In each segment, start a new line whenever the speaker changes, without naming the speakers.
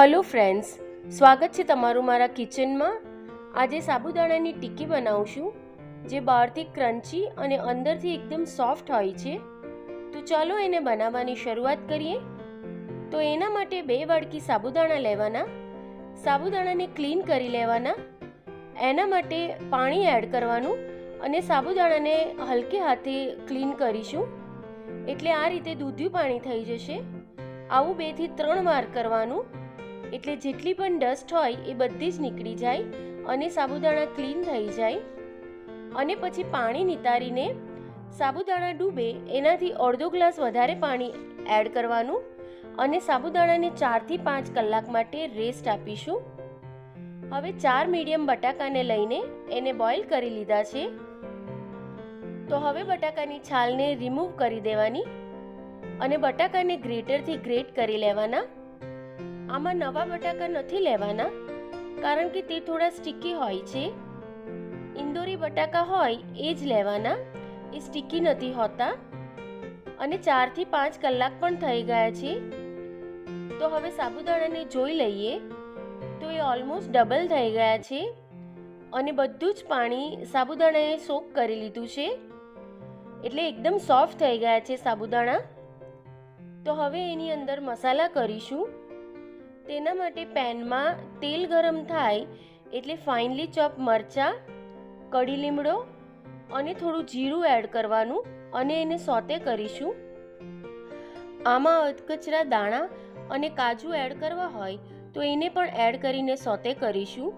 Hello friends સ્વાગત છે તમારું મારા કિચનમાં આજે સાબુદાણાની ટિક્કી બનાવું છું જે બહારથી ક્રન્ચી અને અંદરથી એકદમ સોફ્ટ હોય છે. તો ચાલો એને બનાવવાની શરૂઆત કરીએ. તો એના માટે બે વાડકી સાબુદાણા લેવાના. સાબુદાણાને ક્લીન કરી લેવાના. એના માટે પાણી એડ કરવાનું અને સાબુદાણાને હલકે હાથે ક્લીન કરીશું. એટલે આ રીતે દૂધિયું પાણી થઈ જશે. આવું બેથી ત્રણ વાર કરવાનું. એટલે જેટલી પણ ડસ્ટ હોય એ બધી જ નીકળી જાય અને સાબુદાણા ક્લીન થઈ જાય. અને પછી પાણી નિતારીને સાબુદાણા ડૂબે એનાથી અડધો ગ્લાસ વધારે પાણી એડ કરવાનું અને સાબુદાણાને ચારથી પાંચ કલાક માટે રેસ્ટ આપીશું. હવે ચાર મીડિયમ બટાકાને લઈને એને બોઇલ કરી લીધા છે. તો હવે બટાકાની છાલને રિમૂવ કરી દેવાની અને બટાકાને ગ્રેટરથી ગ્રેટ કરી લેવાના. આમાં નવા બટાકા નથી લેવાના, કારણ કે તે થોડા સ્ટીકી હોય છે. ઇન્દોરી બટાકા હોય એ જ લેવાના, એ સ્ટીકી નથી હોતા. અને ચારથી પાંચ કલાક પણ થઈ ગયા છે. તો હવે સાબુદાણાને જોઈ લઈએ. તો એ ઓલમોસ્ટ ડબલ થઈ ગયા છે. અને બધું જ પાણી સાબુદાણાએ સોક કરી લીધું છે. એટલે એકદમ સોફ્ટ થઈ ગયા છે સાબુદાણા. તો હવે એની અંદર મસાલા કરીશું. તેના માટે પેનમાં તેલ ગરમ થાય એટલે ફાઇનલી ચોપ મરચાં કડી લીમડો અને થોડું જીરું એડ કરવાનું અને એને સોતે કરીશું. આમાં અધકચરા દાણા અને કાજુ એડ કરવા હોય તો એને પણ એડ કરીને સોતે કરીશું.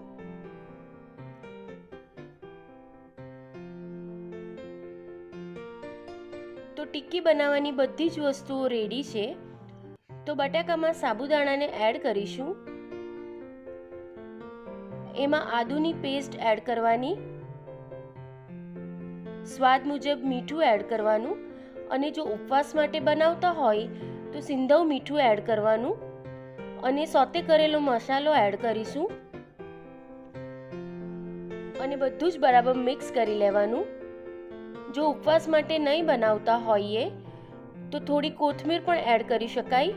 તો ટિક્કી બનાવવાની બધી જ વસ્તુઓ રેડી છે. તો બટાકામાં સાબુદાણાને એડ કરીશું. એમાં આદુની પેસ્ટ એડ કરવાની. સ્વાદ મુજબ મીઠું એડ કરવાનું. અને જો ઉપવાસ માટે બનાવતા હોય, તો સિંધવ મીઠું એડ કરવાનું. અને સોતે કરેલો મસાલો એડ કરીશું. અને બધું જ બરાબર મિક્સ કરી લેવાનું. જો ઉપવાસ માટે નહીં બનાવતા હોઈએ, તો થોડી કોથમીર પણ એડ કરી શકાય.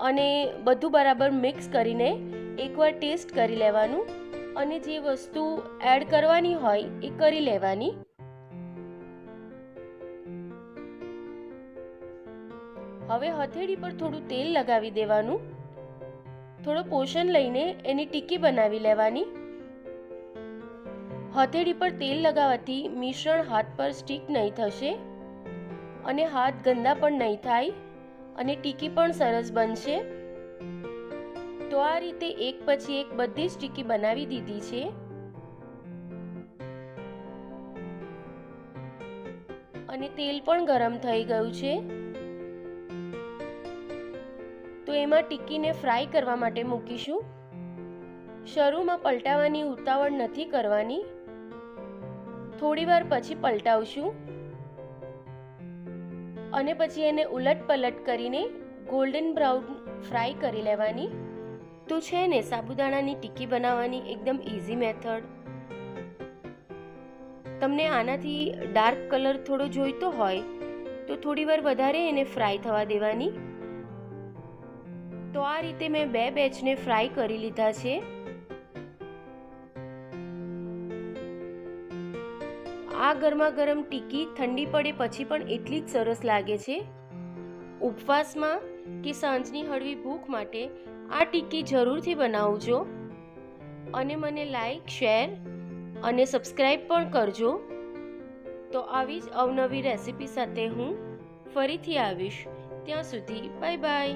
અને બધું બરાબર મિક્સ કરીને એકવાર ટેસ્ટ કરી લેવાનું અને જે વસ્તુ એડ કરવાની હોય એ કરી લેવાની. હવે હથેળી પર થોડું તેલ લગાવી દેવાનું. થોડો પોષણ લઈને એની ટીકી બનાવી લેવાની. હથેળી પર તેલ લગાવવાથી મિશ્રણ હાથ પર સ્ટીક નહીં થશે અને હાથ ગંદા પણ નહીં થાય. અને ટીકી પણ સરસ બનશે. તો આ રીતે એક પછી એક બધી જ ટીકી બનાવી દીધી છે. અને તેલ પણ ગરમ થઈ ગયું છે. તો એમાં ટીકીને ફ્રાય કરવા માટે મૂકીશું. શરૂમાં પલટાવવાની ઉતાવળ નથી કરવાની. થોડીવાર પછી પલટાવશું. અને પછી એને ઉલટ પલટ કરીને ગોલ્ડન બ્રાઉન ફ્રાય કરી લેવાની. તો છે ને, સાબુદાણાની ટિક્કી બનાવવાની એકદમ ઇઝી મેથડ તમને આનાથી ડાર્ક કલર થોડો જોઈતો હોય, તો થોડી વાર વધારે એને ફ્રાય થવા દેવાની. તો આ રીતે મેં બે બેચને ફ્રાય કરી લીધા છે. આ ગરમા ગરમ ટીકી ઠંડી પડે પછી પણ એટલી જ સરસ લાગે છે. ઉપવાસમાં કે સાંજની હળવી ભૂખ માટે આ ટીકી જરૂરથી બનાવજો. અને મને લાઈક શેર અને સબસ્ક્રાઈબ પણ કરજો. તો આવી જ અવનવી રેસીપી સાથે હું ફરીથી આવીશ. ત્યાં સુધી બાય બાય